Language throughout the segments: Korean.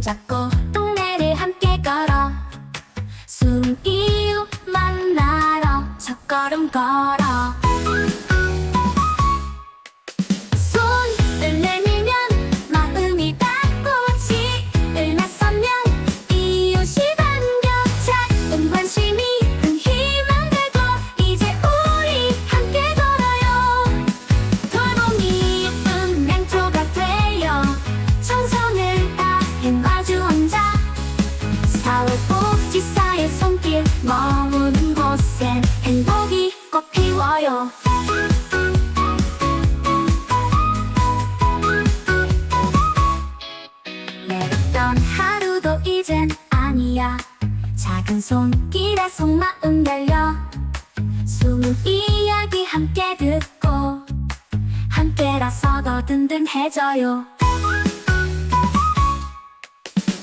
손잡고 동네를 함께 걸어 숨이웃 만나러 첫걸음 걸어 사회복지사의 손길 머무는 곳엔 행복이 꽃 피워요. 외롭던 하루도 이젠 아니야. 작은 손길에 속마음 달려 숨은 이야기 함께 듣고 함께라서 더 든든해져요.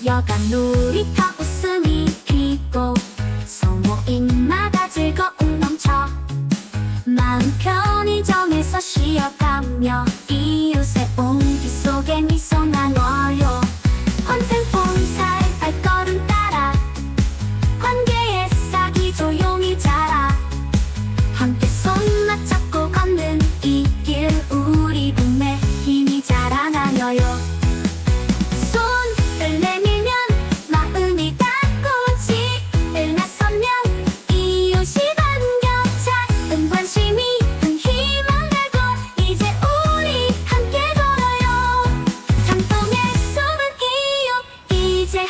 여간 놀이터 웃음이 피고 소모임마다 즐거운 넘쳐 마음 편히 정해서 쉬어가며 이웃의 온기 속에 미소 나눠요.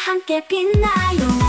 함께 빛나요.